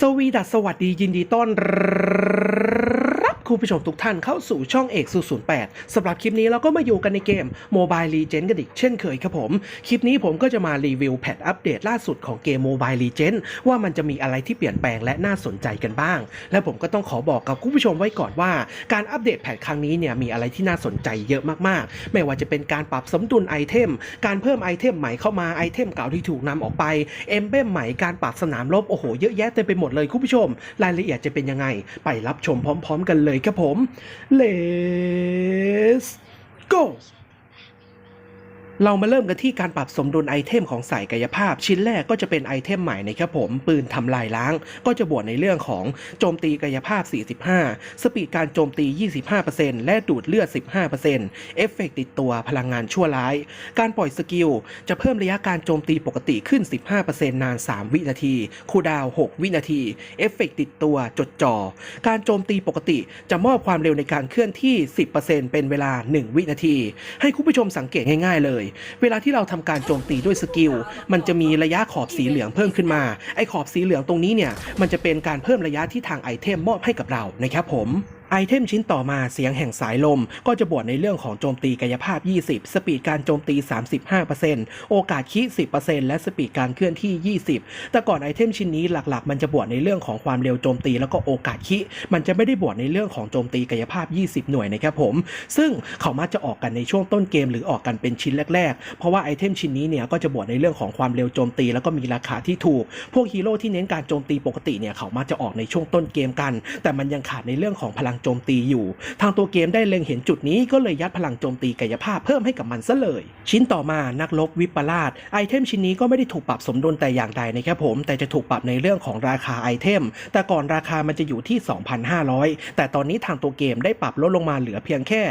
สวีดัสสวัสดียินดีต้อนรับ คุณผู้ชมทุกท่านเข้าสู่ช่องเอกสู08สำหรับคลิปนี้เราก็มาอยู่กันในเกม Mobile Legends กันอีกเช่นเคยครับผม คลิปนี้ผมก็จะมารีวิวแพทอัปเดตล่าสุดของเกม Mobile Legends ว่ามันจะมีอะไรที่เปลี่ยนแปลงและน่าสนใจกันบ้าง และผมก็ต้องขอบอกกับคุณผู้ชมไว้ก่อนว่า การอัปเดตแพทครั้งนี้เนี่ยมีอะไรที่น่าสนใจเยอะมากๆ ไม่ว่าจะเป็นการปรับสมดุลไอเทม การเพิ่มไอเทมใหม่เข้ามาไอเทมเก่าที่ถูกนำออกไปเอมเบมใหม่การปรับสนามรบโอ้โหเยอะแยะเต็มไปหมดเลยคุณผู้ชม รายละเอียดจะเป็นยังไง ไปรับชมพร้อม ๆ กันเลยครับผม Let's go เรามาเริ่มกันที่การปรับสมดุลไอเทมของสายกายภาพ ชิ้นแรกก็จะเป็นไอเทมใหม่นะครับผม ปืนทำลายล้าง ก็จะบวกในเรื่องของโจมตีกายภาพ 45 สปีดการโจมตี 25%และดูดเลือด 15%เอฟเฟกต์ติดตัวพลังงานชั่วร้าย การปล่อยสกิล จะเพิ่มระยะการโจมตีปกติขึ้น 15%นาน 3 วินาที คูดาว 6 วินาที เอฟเฟกต์ติดตัวจดจ่อ การโจมตีปกติจะมอบความเร็วในการเคลื่อนที่ 10%เป็นเวลา 1 วินาที ให้คุณผู้ชมสังเกตง่าย ๆ เลยเวลาที่เราทำการโจมตีด้วยสกิล มันจะมีระยะขอบสีเหลืองเพิ่มขึ้นมา ไอ้ขอบสีเหลืองตรงนี้เนี่ย มันจะเป็นการเพิ่มระยะที่ทางไอเทมมอบให้กับเรานะครับผม ไอเทมชิ้นต่อมาเสียงแห่งสายลม ก็จะบวกในเรื่องของโจมตีกายภาพ 20 สปีดการโจมตี 35%โอกาสคิ10%และสปีดการเคลื่อนที่ 20 แต่ก่อนไอเทมชิ้นนี้หลักๆ มันจะบวกในเรื่องของความเร็วโจมตีแล้วก็โอกาสคิมันจะไม่ได้บวกในเรื่องของโจมตีกายภาพ 20 หน่วยนะครับผม ซึ่งเขามักจะออกกันในช่วงต้นเกมหรือออกกันเป็นชิ้นแรกๆ เพราะว่าไอเทมชิ้นนี้เนี่ยก็จะบวกในเรื่องของความเร็วโจมตีแล้วก็มีราคาที่ถูก พวกฮีโร่ที่เน้นการโจมตีปกติเนี่ยเขามักจะออกในช่วงต้นเกมกัน แต่มันยังขาดในเรื่องของพลังโจมตีอยู่ ทางตัวเกมได้เล็งเห็นจุดนี้ก็เลยยัดพลังโจมตีกายภาพเพิ่มให้กับมันซะเลย ชิ้นต่อมานักลบวิปลาสไอเทมชิ้นนี้ก็ไม่ได้ถูกปรับสมดุลแต่อย่างใดนะครับผม แต่จะถูกปรับในเรื่องของราคาไอเทม แต่ก่อนราคามันจะอยู่ที่ 2,500 แต่ตอนนี้ทางตัวเกมได้ปรับลดลงมาเหลือเพียงแค่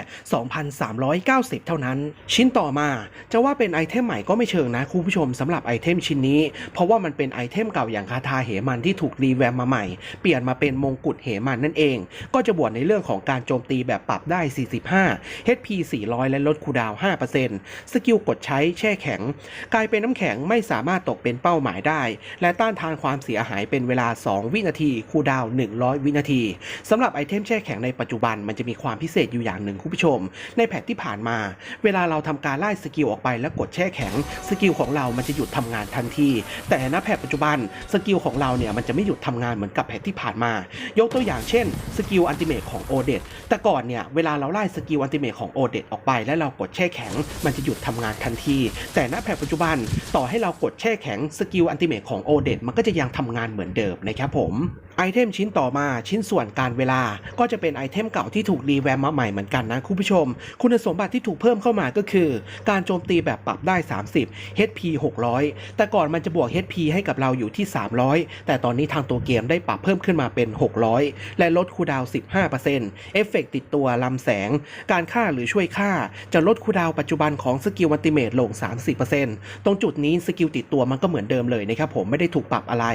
2,390 เท่านั้น ชิ้นต่อมาจะว่าเป็นไอเทมใหม่ก็ไม่เชิงนะคุณผู้ชมสำหรับไอเทมชิ้นนี้ เพราะว่ามันเป็นไอเทมเก่าอย่างคาถาเหมันที่ถูกรีแวมมาใหม่ เปลี่ยนมาเป็นมงกุฎเหมันนั่นเอง ก็จะบวกในเรื่องของการโจมตีแบบปรับได้ 45 HP 400 และลดคูดาว 5%สกิลกดใช้แช่แข็ง กลายเป็นน้ำแข็งไม่สามารถตกเป็นเป้าหมายได้ และต้านทานความเสียหายเป็นเวลา 2 วินาที คูดาว 100 วินาทีสำหรับไอเทมแช่แข็งในปัจจุบันมันจะมีความพิเศษอยู่อย่างหนึ่งคุณผู้ชม ในแพทที่ผ่านมา เวลาเราทำการไล่สกิลออกไปแล้วกดแช่แข็ง สกิลของเรามันจะหยุดทำงานทันที แต่ณแพทปัจจุบันสกิลของเราเนี่ยมันจะไม่หยุดทำงานเหมือนกับแพทที่ผ่านมา ยกตัวอย่างเช่นสกิลอันติเมทของโอเดแต่ก่อนเนี่ย เวลาเราไล่สกิลอันติเมทของโอเดตออกไป แล้วเรากดแช่แข็ง มันจะหยุดทำงานทันที แต่ณแพทปัจจุบันต่อให้เรากดแช่แข็งสกิลอันติเมทของโอเดตมันก็จะยังทำงานเหมือนเดิมนะครับผมไอเทมชิ้นต่อมาชิ้นส่วนการเวลาก็จะเป็นไอเทมเก่าที่ถูกรีแวมมาใหม่เหมือนกันนะคุณผู้ชม คุณสมบัติที่ถูกเพิ่มเข้ามาก็คือ การโจมตีแบบปรับได้ 30 HP 600 แต่ก่อนมันจะบวก HP ให้กับเราอยู่ที่ 300 แต่ตอนนี้ทางตัวเกมได้ปรับเพิ่มขึ้นมาเป็น 600 และลดคูดาวน์15%เอฟเฟกต์ติดตัวลำแสง การฆ่าหรือช่วยฆ่า จะลดคูดาวปัจจุบันของสกิลอัลติเมทลง 30%ตรงจุดนี้สกิลติดตัวมันก็เหมือนเดิมเลยนะครับผมไม่ได้ถูกปรับอะไร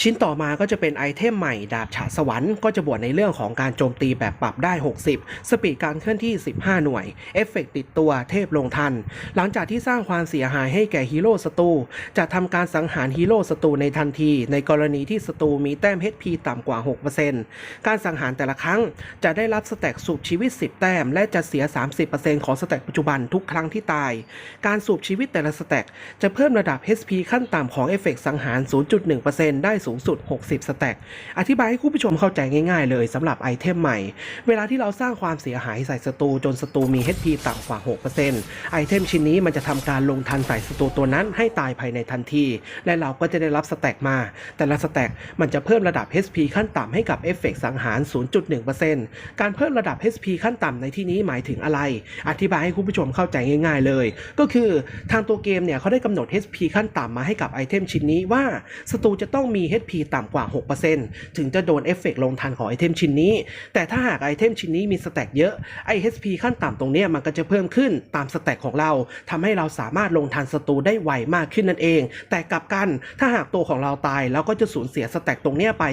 ชิ้นต่อมาก็จะเป็นไอเทมใหม่ดาบฉาสวรรค์ก็จะบวกในเรื่องของการโจมตีแบบปรับได้ 60 สปีดการเคลื่อนที่ 15 หน่วย เอฟเฟกต์ติดตัวเทพลงทัน หลังจากที่สร้างความเสียหายให้แก่ฮีโร่ศัตรูจะทำการสังหารฮีโร่ศัตรูในทันที ในกรณีที่ศัตรูมีแต้ม HP ต่ำกว่า 6%การสังหารแต่ละครั้งจะได้รับสแต็กสูบชีวิต 10 แต้ม และจะเสีย 30%ของสแต็กปัจจุบันทุกครั้งที่ตาย การสูบชีวิตแต่ละสแต็กจะเพิ่มระดับ HP ขั้นต่ำของเอฟเฟกต์สังหาร 0.1%ได้สูงสุด 60 สแต็ก อธิบายให้คุณผู้ชมเข้าใจง่ายๆเลยสำหรับไอเทมใหม่ เวลาที่เราสร้างความเสียหายใส่ศัตรูจนศัตรูมี HP ต่ำกว่า 6%ไอเทมชิ้นนี้มันจะทำการลงทันใส่ศัตรูตัวนั้นให้ตายภายในทันที และเราก็จะได้รับสแต็กมา แต่ละสแต็กมันจะเพิ่มระดับ HP ขั้นต่ำให้กับเอฟเฟกต์สังหาร 0.1%การเพิ่มระดับ HP ขั้นต่ำในที่นี้หมายถึงอะไร อธิบายให้คุณผู้ชมเข้าใจง่าย ๆเลย ก็คือทางตัวเกมเนี่ยเขาได้กำหนด HP ขั้นต่ำมาให้กับไอเทมชิ้นนี้ว่าศัตรูจะต้องมี HP ต่ำกว่า 6%ถึงจะโดนเอฟเฟกต์ลงทันของไอเทมชิ้นนี้ แต่ถ้าหากไอเทมชิ้นนี้มีสแต็กเยอะไอ HP ขั้นต่ำตรงนี้มันก็จะเพิ่มขึ้นตามสแต็กของเราทำให้เราสามารถลงทันศัตรูได้ไวมากขึ้นนั่นเอง แต่กลับกันถ้าหากตัวของเราตายเราก็จะสูญเสียสแต็กตรงนี้ไป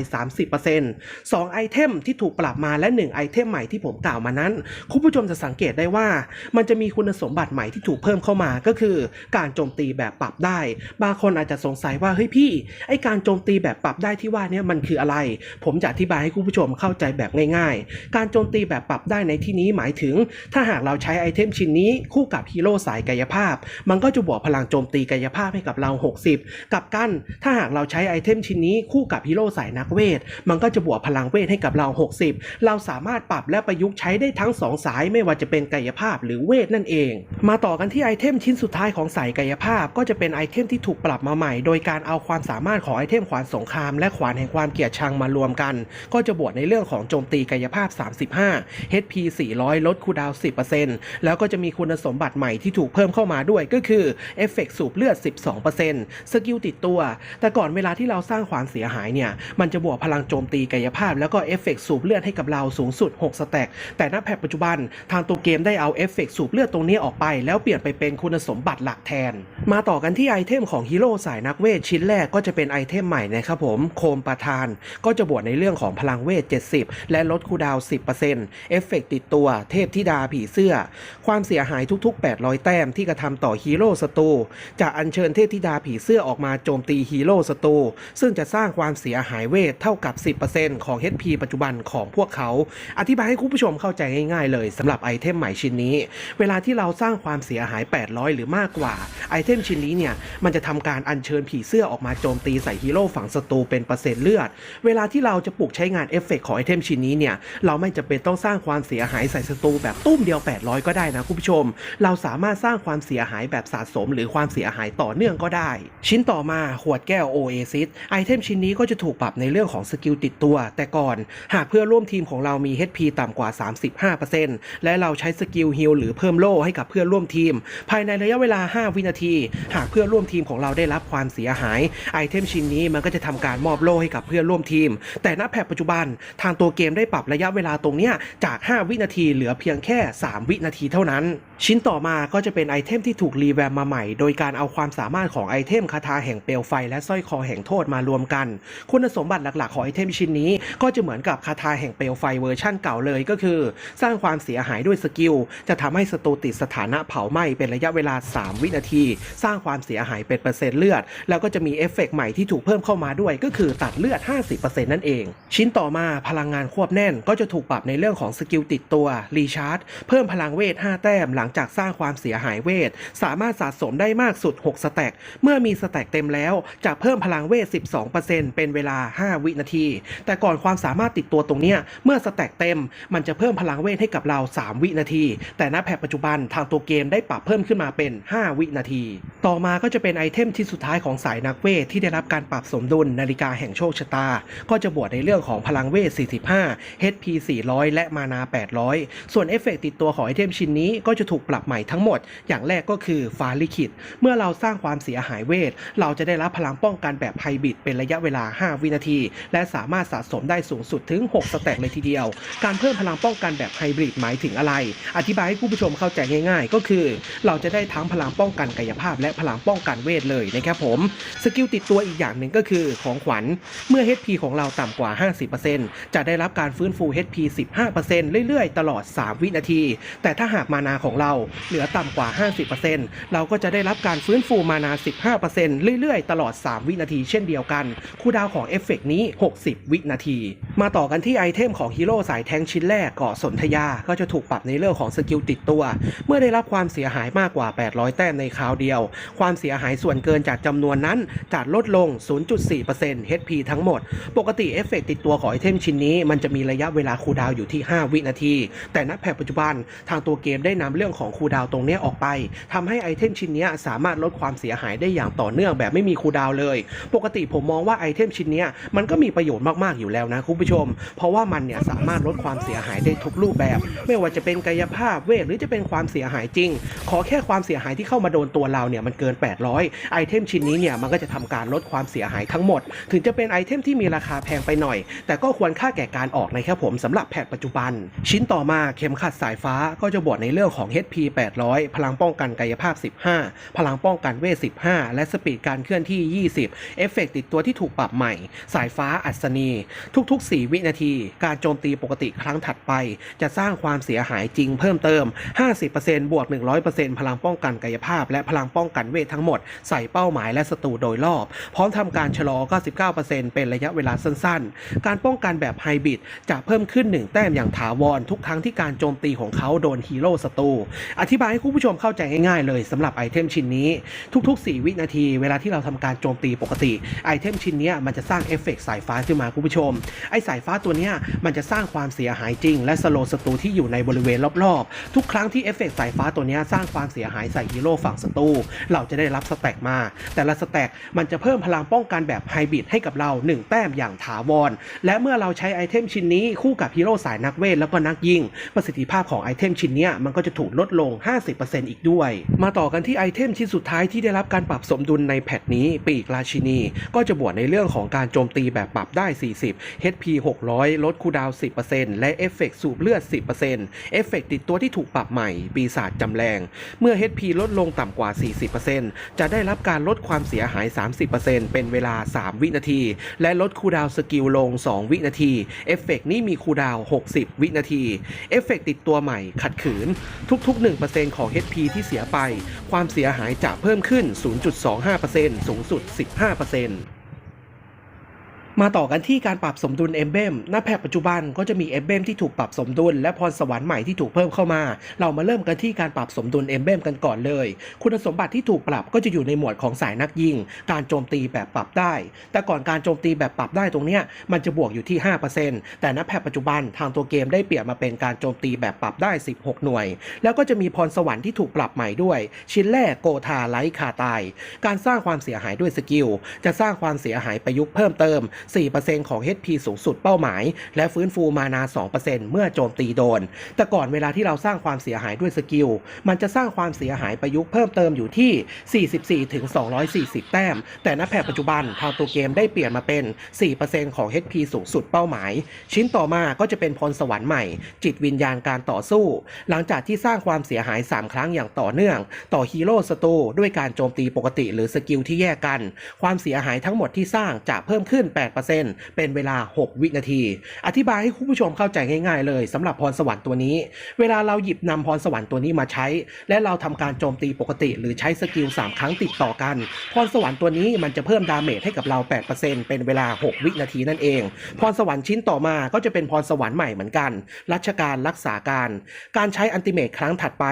30% 2ไอเทมที่ถูกปรับมาและและ1ไอเทมใหม่ที่ผมกล่าวมานั้น คุณผู้ชมจะสังเกตได้ว่า มันจะมีคุณสมบัติใหม่ที่ถูกเพิ่มเข้ามาก็คือ การโจมตีแบบปรับได้ บางคนอาจจะสงสัยว่าเฮ้ยพี่ไอการโจมตีแบบปรับได้ที่ว่านี่มันคืออะไร ผมจะอธิบายให้คุณผู้ชมเข้าใจแบบง่าย ๆ การโจมตีแบบปรับได้ในที่นี้หมายถึง ถ้าหากเราใช้ไอเทมชิ้นนี้คู่กับฮีโร่สายกายภาพ มันก็จะบวกพลังโจมตีกายภาพให้กับเรา 60 กับกัน ถ้าหากเราใช้ไอเทมชิ้นนี้คู่กับฮีโร่สายนักเวท มันก็จะบวกพลังเวทให้กับเรา 60 เราสามารถปรับและประยุกต์ใช้ได้ทั้ง 2 สายไม่ว่าจะเป็นกายภาพหรือเวทนั่นเอง มาต่อกันที่ไอเทมชิ้นสุดท้ายของสายกายภาพก็จะเป็นไอเทมที่ถูกปรับมาใหม่ โดยการเอาความสามารถของไอเทมขวานสงครามและขวานแห่งความเกลียดชังมารวมกัน ก็จะบวกในเรื่องของโจมตีกายภาพ 35 HP 400 ลดคูดาวน์10%แล้วก็จะมีคุณสมบัติใหม่ที่ถูกเพิ่มเข้ามาด้วยก็คือเอฟเฟกต์สูบเลือด 12%สกิลติดตัว แต่ก่อนเวลาที่เราสร้างความเสียหายเนี่ยมันจะบวกพลังโจมตีกายภาพแล้วก็เอฟเฟกสูบเลือดให้กับเราสูงสุด 6 สแต็ก แต่ณแพทปัจจุบันทางตัวเกมได้เอาเอฟเฟกต์สูบเลือดตรงนี้ออกไป แล้วเปลี่ยนไปเป็นคุณสมบัติหลักแทน มาต่อกันที่ไอเทมของฮีโร่สายนักเวทชิ้นแรกก็จะเป็นไอเทมใหม่นะครับผม โคมประธาน ก็จะบวกในเรื่องของพลังเวท 70 และลดคูดาว 10%เอฟเฟกต์ติดตัว เทพธิดาผีเสื้อ ความเสียหายทุก ๆ 800 แต้มที่กระทำต่อฮีโร่ศัตรูจะอัญเชิญเทพธิดาผีเสื้อออกมาโจมตีฮีโร่ศัตรูซึ่งจะสร้างความเสียหายเวทเท่ากับ 10%ของ HP ปัจจุบันของพวกเขาอธิบายให้คุณผู้ชมเข้าใจง่ายๆเลยสำหรับไอเทมใหม่ชิ้นนี้ เวลาที่เราสร้างความเสียหาย 800 หรือมากกว่าไอเทมชิ้นนี้เนี่ยมันจะทำการอัญเชิญผีเสื้อออกมาโจมตีใส่ฮีโร่ฝั่งศัตรูเป็นเปอร์เซ็นต์เลือด เวลาที่เราจะปลุกใช้งานเอฟเฟกต์ของไอเทมชิ้นนี้เนี่ยเราไม่จำเป็นต้องสร้างความเสียหายใส่ศัตรูแบบตุ้มเดียว 800 ก็ได้นะคุณผู้ชม เราสามารถสร้างความเสียหายแบบสะสม หรือความเสียหายต่อเนื่องก็ได้ ชิ้นต่อมาขวดแก้วโอเอซิสไอเทมชิ้นนี้ก็จะถูกปรับในเรื่องของสกิลติดตัว แต่ก่อน หากเพื่อร่วมทีมของเรามี HP ต่ำกว่า 35%และเราใช้สกิลฮิลหรือเพิ่มโล่ให้กับเพื่อนร่วมทีม ภายในระยะเวลา 5 วินาที หากเพื่อนร่วมทีมของเราได้รับความเสียหาย ไอเทมชิ้นนี้มันก็จะทำการมอบโล่ให้กับเพื่อนร่วมทีม แต่ณแพทปัจจุบันทางตัวเกมได้ปรับระยะเวลาตรงเนี้ยจาก 5 วินาทีเหลือเพียงแค่ 3 วินาทีเท่านั้น ชิ้นต่อมาก็จะเป็นไอเทมที่ถูกรีแวมมาใหม่ โดยการเอาความสามารถของไอเทมคาถาแห่งเปลวไฟและสร้อยคอแห่งโทษมารวมกัน คุณสมบัติหลักๆของไอเทมชิ้นนี้ ก็จะเหมือนกับคาถาแห่งเปลวไฟเวอร์ชั่นเก่าเลยก็คือ สร้างความเสียหายด้วยสกิล จะทำให้ศัตรูติดสถานะเผาไหม้เป็นระยะเวลา 3 วินาที สร้างความเสียหายเป็นเปอร์เซ็นต์เลือด แล้วก็จะมีเอฟเฟกต์ใหม่ที่ถูกเพิ่มเข้ามาด้วยก็คือตัดเลือด 50%นั่นเอง ชิ้นต่อมาพลังงานควบแน่นก็จะถูกปรับในเรื่องของสกิลติดตัวรีชาร์จเพิ่มพลังเวท 5 แต้มหลังจากสร้างความเสียหายเวท สามารถสะสมได้มากสุด 6 สแต็กเมื่อมีสแต็กเต็มแล้ว จะเพิ่มพลังเวท 12%เป็นเวลา 5 วินาที แต่ก่อนความสามารถติดตัวตรงเนี้ยเมื่อสแต็กเต็ม มันจะเพิ่มพลังเวทให้กับเรา 3 วินาที แต่ณแพทปัจจุบันทางตัวเกมได้ปรับเพิ่มขึ้นมาเป็น 5 วินาที ต่อมาก็จะเป็นไอเทมที่สุดท้ายของสายนักเวทที่ได้รับการปรับสมดุลนาฬิกาแห่งโชคชะตา ก็จะบวกในเรื่องของพลังเวท 45 HP 400 และมานา 800 ส่วนเอฟเฟกต์ติดตัวของไอเทมชิ้นนี้ก็จะถูกปรับใหม่ทั้งหมด อย่างแรกก็คือฟ้าลิขิตเมื่อเราสร้างความเสียหายเวท เราจะได้รับพลังป้องกันแบบไฮบริดเป็นระยะเวลา 5 วินาที และสามารถสะสมได้สูงสุดถึง 6 สแต็กเลยทีเดียวการเพิ่มพลังป้องกันแบบไฮบริดหมายถึงอะไร อธิบายให้ผู้ผู้ชมเข้าใจง่าย ๆ ก็คือ เราจะได้ทั้งพลังป้องกันกายภาพ และพลังป้องกันเวทเลยนะครับผมสกิลติดตัวอีกอย่างหนึ่งก็คือของขวัญ เมื่อ HP ของเราต่ำกว่า 50%จะได้รับการฟื้นฟู HP 15%เรื่อยๆ ตลอด 3 วินาที แต่ถ้าหากมานาของเราเหลือต่ำกว่า 50%เราก็จะได้รับการฟื้นฟูมานา 15%เรื่อยๆ ตลอด 3 วินาที เช่นเดียวกัน คูลดาวของเอฟเฟกต์นี้ 60 วินาที มาต่อกันที่ไอเทมของฮีโร่สายแทงชิ้นแรกเกาะสนธยา ก็จะถูกปรับในเรื่องของสกิลติดตัว เมื่อได้รับความเสียหายมากกว่า 800 แต้มในคราวเดียว ความเสียหายส่วนเกินจากจำนวนนั้นจะลดลง 0.4% HP ทั้งหมด ปกติเอฟเฟกต์ติดตัวของไอเทมชิ้นนี้ มันจะมีระยะเวลาคูลดาวอยู่ที่ 5 วินาที แต่ณแพทปัจจุบันทางตัวเกมได้นำเรื่องของคูลดาวตรงนี้ออกไปทำให้ไอเทมชิ้นนี้สามารถลดความเสียหายได้อย่างต่อเนื่องแบบไม่มีคูลดาวเลย ปกติผมมองว่าไอเทมชิ้นนี้มันก็มีประโยชน์มากๆอยู่แล้วนะคุณผู้ชม เพราะว่ามันเนี่ยสามารถลดความเสียหายได้ทุกรูปแบบ ไม่ว่าจะเป็นกายภาพเวทหรือจะเป็นความเสียหายจริง ขอแค่ความเสียหายที่เข้ามาโดนตัวเราเนี่ยมันเกิน 800 ไอเทมชิ้นนี้เนี่ยมันก็จะทำการลดความเสียหายทั้งหมด ถึงจะเป็นไอเทมที่มีราคาแพงไปหน่อย แต่ก็ควรค่าแก่การออกนะครับผมสำหรับแพทปัจจุบัน ชิ้นต่อมาเข็มขัดสายฟ้าก็จะบวกในเรื่องของ HP 800 พลังป้องกันกายภาพ 15 พลังป้องกันเวท 15 และสปีดการเคลื่อนที่ 20 เอฟเฟกต์ติดตัวที่ถูกปรับใหม่ สายฟ้าอัศนี ทุก ๆ 4 วินาที การโจมมตีปกติครั้งถัดไป จะสร้างความเสียหายจริงเพิ่มเติม 50%บวก 100%พลังป้องกันกายภาพ และพลังป้องกันเวททั้งหมด ใส่เป้าหมายและศัตรูโดยรอบ พร้อมทำการชะลอ 99%เป็นระยะเวลาสั้นๆ การป้องกันแบบไฮบริดจะเพิ่มขึ้น 1 แต้มอย่างถาวรทุกครั้งที่การโจมตีของเขาโดนฮีโร่ศัตรูอธิบายให้คุณผู้ชมเข้าใจง่ายๆเลยสำหรับไอเทมชิ้นนี้ ทุก ๆ 4 วินาที เวลาที่เราทำการโจมตีปกติไอเทมชิ้นนี้มันจะสร้างเอฟเฟกต์สายฟ้าขึ้นมาคุณผู้ชมไอสายฟ้าตัวเนี้ยมันจะสร้างความเสียหายจริง และสโลว์ศัตรูที่อยู่ในบริเวณรอบๆ ทุกครั้งที่เอฟเฟกต์สายฟ้าตัวนี้สร้างความเสียหายใส่ฮีโร่ฝั่งศัตรูเราจะได้รับสแต็กมา แต่ละสแต็กมันจะเพิ่มพลังป้องกันแบบไฮบริดให้กับเรา 1 แต้มอย่างถาวร และเมื่อเราใช้ไอเทมชิ้นนี้คู่กับฮีโร่สายนักเวทแล้วก็นักยิง ประสิทธิภาพของไอเทมชิ้นนี้มันก็จะถูกลดลง 50%อีกด้วย มาต่อกันที่ไอเทมชิ้นสุดท้ายที่ได้รับการปรับสมดุลในแพทนี้ปีกราชินี ก็จะบวกในเรื่องของการโจมตีแบบปรับได้ 40 HP 600 ลดคูดาว10%และเอฟเฟกต์สูบเลือด 10%เอฟเฟกต์ติดตัวที่ถูกปรับใหม่ ปีศาจจำแรง เมื่อ HP ลดลงต่ำกว่า 40%จะได้รับการลดความเสียหาย 30%เป็นเวลา 3 วินาที และลดคูดาวสกิลลง 2 วินาที เอฟเฟกต์นี้มีคูดาว 60 วินาที เอฟเฟกต์ติดตัวใหม่ขัดขืน ทุก ๆ 1%ของ HP ที่เสียไป ความเสียหายจะเพิ่มขึ้น 0.25%สูงสุด 15% มาต่อกันที่การปรับสมดุลเอมเบมหน้าแพทปัจจุบันก็จะมีเอมเบมที่ถูกปรับสมดุล และพรสวรรค์ใหม่ที่ถูกเพิ่มเข้ามา เรามาเริ่มกันที่การปรับสมดุลเอมเบมกันก่อนเลย คุณสมบัติที่ถูกปรับก็จะอยู่ในหมวดของสายนักยิง การโจมตีแบบปรับได้ แต่ก่อนการโจมตีแบบปรับได้ตรงเนี้ยมันจะบวกอยู่ที่ 5%แต่ณแพทปัจจุบันทางตัวเกมได้เปลี่ยนมาเป็นการโจมตีแบบปรับได้ 16 หน่วย แล้วก็จะมีพรสวรรค์ที่ถูกปรับใหม่ด้วย ชิ้นแรกโกธาไลท์คาตาย การสร้างความเสียหายด้วยสกิลจะสร้างความเสียหายประยุกต์เพิ่มเติม4%ของ HP สูงสุดเป้าหมาย และฟื้นฟูมานา 2%เมื่อโจมตีโดน แต่ก่อนเวลาที่เราสร้างความเสียหายด้วยสกิล มันจะสร้างความเสียหายประยุกต์เพิ่มเติมอยู่ที่ 44ถึง240 แต้ม แต่ณแพทปัจจุบันทางตัวเกมได้เปลี่ยนมาเป็น 4%ของ HP สูงสุดเป้าหมาย ชิ้นต่อมาก็จะเป็นพรสวรรค์ใหม่ จิตวิญญาณการต่อสู้ หลังจากที่สร้างความเสียหาย 3 ครั้งอย่างต่อเนื่อง ต่อฮีโร่ศัตรูด้วยการโจมตีปกติ หรือสกิลที่แยกกัน ความเสียหายทั้งหมดที่สร้างจะเพิ่มขึ้น 8เป็นเวลา 6 วินาที อธิบายให้คุณผู้ชมเข้าใจง่ายๆ เลยสำหรับพรสวรรค์ตัวนี้ เวลาเราหยิบนำพรสวรรค์ตัวนี้มาใช้ และเราทำการโจมตีปกติ หรือใช้สกิล 3 ครั้งติดต่อกัน พรสวรรค์ตัวนี้มันจะเพิ่มดาเมจให้กับเรา 8%เป็นเวลา 6 วินาทีนั่นเอง พรสวรรค์ชิ้นต่อมาก็จะเป็นพรสวรรค์ใหม่เหมือนกันรัชการรักษาการ การใช้อันติเมตครั้งถัดไป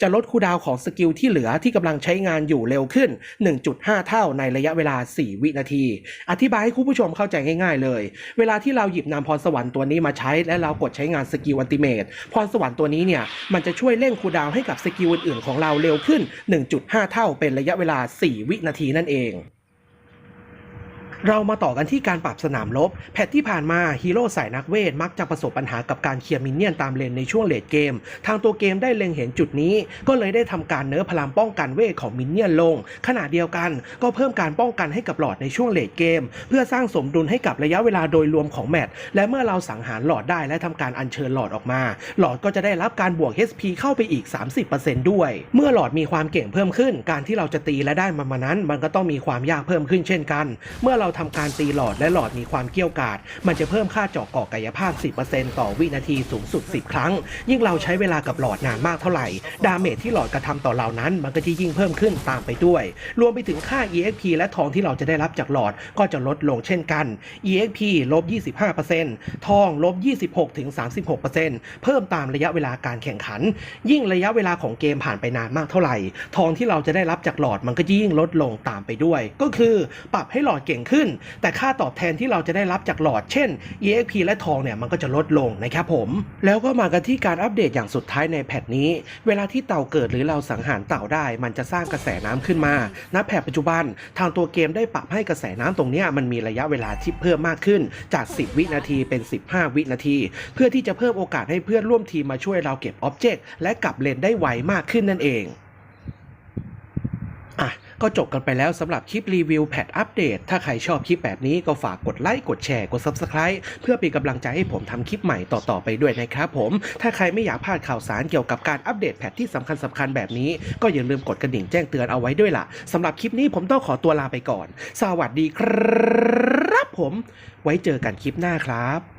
จะลดคูดาวของสกิลที่เหลือที่กำลังใช้งานอยู่เร็วขึ้น 1.5 เท่าในระยะเวลา 4 วินาที อธิบายให้คุณผู้ชมเข้าใจง่ายๆเลย เวลาที่เราหยิบนำพรสวรรค์ตัวนี้มาใช้ และเรากดใช้งานสกิลอันติเมตพรสวรรค์ตัวนี้เนี่ยมันจะช่วยเร่งคูดาวให้กับสกิลอื่นๆของเราเร็วขึ้น 1.5 เท่าเป็นระยะเวลา 4 วินาทีนั่นเอง เรามาต่อกันที่การปรับสนามรบแพทที่ผ่านมาฮีโร่สายนักเวท มักจะประสบปัญหากับการเคลียร์มินเนี่ยนตามเลนในช่วงเลดเกม ทางตัวเกมได้เล็งเห็นจุดนี้ ก็เลยได้ทำการเนื้อพลังป้องกันเวทของมินเนี่ยนลง ขณะเดียวกันก็เพิ่มการป้องกันให้กับหลอดในช่วงเลดเกม เพื่อสร้างสมดุลให้กับระยะเวลาโดยรวมของแมตช์และเมื่อเราสังหารหลอดได้และทำการอัญเชิญหลอดออกมา หลอดก็จะได้รับการบวก HP เข้าไปอีก 30%ด้วย เมื่อหลอดมีความเก่งเพิ่มขึ้น การที่เราจะตีและได้มันมานั้น มันก็ต้องมีความยากเพิ่มขึ้นเช่นกัน เมื่อเราราทำการตีหลอดและหลอดมีความเกี้ยวกาด มันจะเพิ่มค่าเจาะก่อกายภาพ 10%ต่อวินาทีสูงสุด 10 ครั้ง ยิ่งเราใช้เวลากับหลอดนานมากเท่าไหร่ ดาเมจที่หลอดกระทำต่อเรานั้น มันก็จะยิ่งเพิ่มขึ้นตามไปด้วย รวมไปถึงค่า EXP และทองที่เราจะได้รับจากหลอดก็จะลดลงเช่นกัน EXP ลบ 25%ทองลบ 26ถึง36%เพิ่มตามระยะเวลาการแข่งขัน ยิ่งระยะเวลาของเกมผ่านไปนานมากเท่าไหร่ ทองที่เราจะได้รับจากหลอดมันก็ยิ่งลดลงตามไปด้วย ก็คือปรับให้หลอดเก่งขึ้นแต่ค่าตอบแทนที่เราจะได้รับจากหลอดเช่น EXP และทองเนี่ยมันก็จะลดลงนะครับผมแล้วก็มากันที่การอัปเดตอย่างสุดท้ายในแพทนี้ เวลาที่เต่าเกิดหรือเราสังหารเต่าได้ มันจะสร้างกระแสน้ำขึ้นมาณแพทปัจจุบัน ทางตัวเกมได้ปรับให้กระแสน้ำตรงนี้มันมีระยะเวลาที่เพิ่มมากขึ้นจาก 10 วินาทีเป็น 15 วินาที เพื่อที่จะเพิ่มโอกาสให้เพื่อนร่วมทีมมาช่วยเราเก็บอ็อบเจกต์และกลับเลนได้ไวมากขึ้นนั่นเองอะ ก็จบกันไปแล้วสำหรับคลิปรีวิวแพทอัปเดต ถ้าใครชอบคลิปแบบนี้ก็ฝากกดไลค์ กดแชร์ กด Subscribe เพื่อเป็นกำลังใจให้ผมทำคลิปใหม่ต่อ ๆ ไปด้วยนะครับผม ถ้าใครไม่อยากพลาดข่าวสารเกี่ยวกับการอัปเดตแพทที่สำคัญสำคัญๆแบบนี้ ก็อย่าลืมกดกระดิ่งแจ้งเตือนเอาไว้ด้วยล่ะสำหรับคลิปนี้ผมต้องขอตัวลาไปก่อน สวัสดีครับผม ไว้เจอกันคลิปหน้าครับ